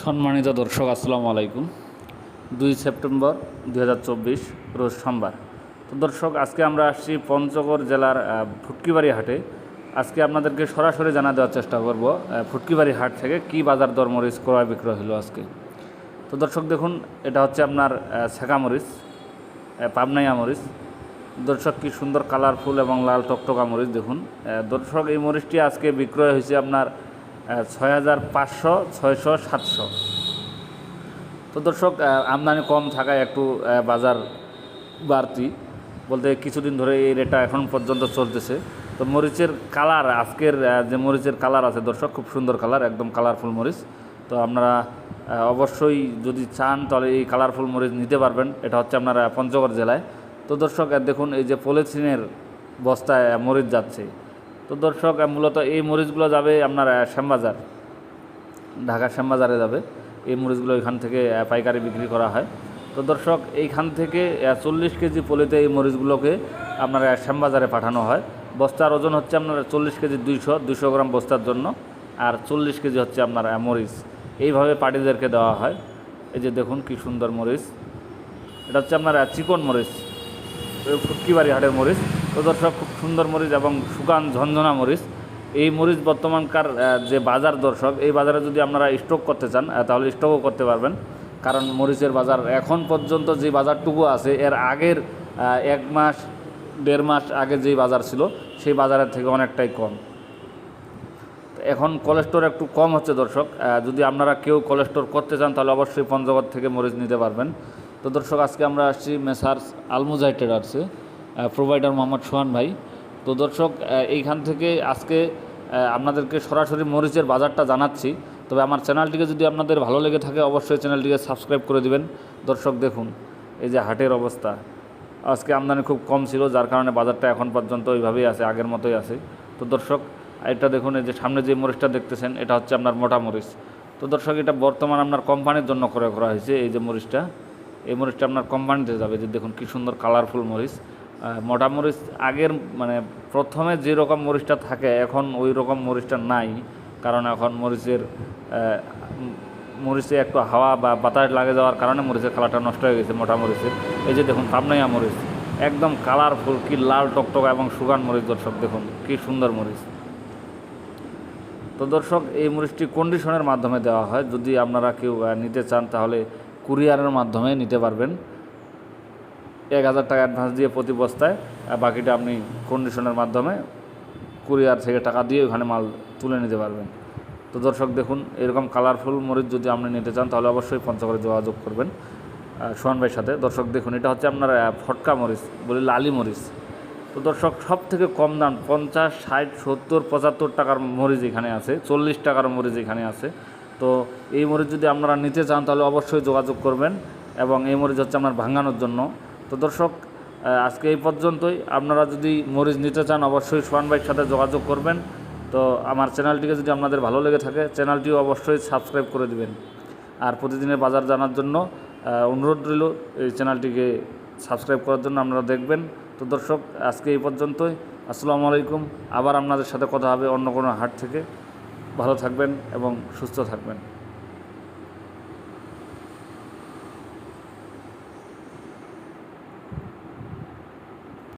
সম্মানিত দর্শক, আসসালামু আলাইকুম। দুই সেপ্টেম্বর দু হাজার চব্বিশ, রোজ সোমবার। তো দর্শক, আজকে আমরা আসছি পঞ্চগড় জেলার ফুটকিবাড়ি হাটে। আজকে আপনাদেরকে সরাসরি জানা দেওয়ার চেষ্টা করব ফুটকিবাড়ি হাট থেকে কি বাজার দর মরিচ ক্রয় বিক্রয় হলো আজকে। তো দর্শক, দেখুন, এটা হচ্ছে আপনার ছেঁকা মরিচ পাবনাইয়া মরিচ দর্শক, কি সুন্দর কালারফুল এবং লাল টকটকা মরিচ, দেখুন। দর্শক, এই মরিচটি আজকে বিক্রয় হয়েছে আপনার ছয় হাজার পাঁচশো, ছয়শো, সাতশো। তো দর্শক আমদানি কম থাকায় একটু বাজার বাড়তি। বলতে কিছুদিন ধরে এই রেটটা এখন পর্যন্ত চলতেছে। তো মরিচের কালার, আজকের যে মরিচের কালার আছে দর্শক, খুব সুন্দর কালার, একদম কালারফুল মরিচ। তো আপনারা অবশ্যই যদি চান, তাহলে এই কালারফুল মরিচ নিতে পারবেন। এটা হচ্ছে আপনারা পঞ্চগড় জেলায়। তো দর্শক দেখুন, এই যে পলিথিনের বস্তায় মরিচ যাচ্ছে। তো দর্শক মূলত এই মরিচগুলো যাবে আপনার শ্যামবাজার। ঢাকা শ্যামবাজারে যাবে। এই মরিচগুলো এখান থেকে পাইকারি বিক্রি করা হয়। তো দর্শক, এইখান থেকে চল্লিশ কেজি পলিতে এই মরিচগুলোকে আপনার শ্যামবাজারে পাঠানো হয়। বস্তার ওজন হচ্ছে আপনার চল্লিশ কেজি দুইশো দুইশো গ্রাম বস্তার জন্য। আর চল্লিশ কেজি হচ্ছে আপনার মরিচ। এইভাবে পার্টিদেরকে দেওয়া হয়। এই যে দেখুন কি সুন্দর মরিচ। এটা হচ্ছে আপনার চিকন মরিচ। ফুটকিবাড়ি হাটের মরিচ। তো দর্শক খুব সুন্দর মরিচ এবং শুকান ঝনঝনা মরিচ। এই মরিচ বর্তমানকার যে বাজার দর্শক, এই বাজারে যদি আপনারা স্টক করতে চান তাহলে স্টকও করতে পারবেন। কারণ মরিচের বাজার এখন পর্যন্ত যে বাজারটুকু আছে, এর আগের এক মাস, দেড় মাস আগে যেই বাজার ছিল, সেই বাজারের থেকে অনেকটাই কম। এখন কোলেস্টোর একটু কম হচ্ছে দর্শক। যদি আপনারা কেউ কোলেস্টোর করতে চান, তাহলে অবশ্যই পঞ্চগড় থেকে মরিচ নিতে পারবেন। তো দর্শক, আজকে আমরা আসছি মেসার্স আলমুজাই ট্রেডার্সে প্রোভাইডার মোহাম্মদ সোহান ভাই। তো দর্শক এইখান থেকে আজকে আপনাদেরকে সরাসরি মরিচের বাজারটা জানাচ্ছি। তবে আমার চ্যানেলটিকে যদি আপনাদের ভালো লেগে থাকে, অবশ্যই চ্যানেলটিকে সাবস্ক্রাইব করে দিবেন। দর্শক, দেখুন, এই যে হাটের অবস্থা। আজকে আমদানি খুব কম ছিল, যার কারণে বাজারটা এখন পর্যন্ত ওইভাবেই আছে, আগের মতোই আছে। তো দর্শক এটা দেখুন, এই যে সামনে যে মরিচটা দেখতেছেন, এটা হচ্ছে আপনার মোটা মরিচ। তো দর্শক, এটা বর্তমান আপনার কোম্পানির জন্য ক্রয় করা হয়েছে, এই যে মরিচটা। এই মরিচটা আপনার কোম্পানিতে যাবে যে দেখুন, কী সুন্দর কালারফুল মরিচ। মোটা মরিচ আগের মানে প্রথমে যে রকম মরিচটা থাকে, এখন ওই রকম মরিচটা নাই। কারণ এখন মরিচের মরিচে একটু হাওয়া বা বাতাস লাগে যাওয়ার কারণে মরিচের কালারটা নষ্ট হয়ে গেছে মোটা মরিচের। এই যে দেখুন, পাবনাইয়া মরিচ, একদম কালারফুল কি লাল টকটকা এবং সুগান মরিচ দর্শক, দেখুন কি সুন্দর মরিচ। তো দর্শক, এই মরিচটি কন্ডিশনের মাধ্যমে দেওয়া হয়। যদি আপনারা কেউ নিতে চান, তাহলে কুরিয়ারের মাধ্যমে নিতে পারবেন। এক হাজার টাকা অ্যাডভান্স দিয়ে প্রতি বস্তায়, আর বাকিটা আপনি কন্ডিশনের মাধ্যমে কুরিয়ার থেকে টাকা দিয়ে ওখানে মাল তুলে নিতে পারবেন। তো দর্শক দেখুন, এরকম কালারফুল মরিচ যদি আপনি নিতে চান, তাহলে অবশ্যই পঞ্চগড়ে যোগাযোগ করবেন। সোহান ভাইয়ের সাথে, দর্শক দেখুন, এটা হচ্ছে আপনার ফটকা মরিচ, বলি লালি মরিচ। তো দর্শক সব থেকে কম দাম, পঞ্চাশ, ষাট, সত্তর, পঁচাত্তর টাকার মরিচ এখানে আছে, চল্লিশ টাকার মরিচ এখানে আছে। তো এই মরিচ যদি আপনারা নিতে চান, তাহলে অবশ্যই যোগাযোগ করবেন, এবং এই মরিচ হচ্ছে আপনার ভাঙানোর জন্য। তো দর্শক আজকে এই পর্যন্তই। আপনারা যদি মরিচ নিতে চান, অবশ্যই সোহান ভাইয়ের সাথে যোগাযোগ করবেন। তো আমার চ্যানেলটিকে যদি আপনাদের ভালো লেগে থাকে, চ্যানেলটিও অবশ্যই সাবস্ক্রাইব করে দিবেন। আর প্রতিদিনের বাজার জানার জন্য অনুরোধ রইল, এই চ্যানেলটিকে সাবস্ক্রাইব করার জন্য আপনারা দেখবেন। তো দর্শক, আজকে এই পর্যন্তই। আসসালামু আলাইকুম। আবার আপনাদের সাথে কথা হবে অন্য কোনো হাট থেকে। ভালো থাকবেন এবং সুস্থ থাকবেন।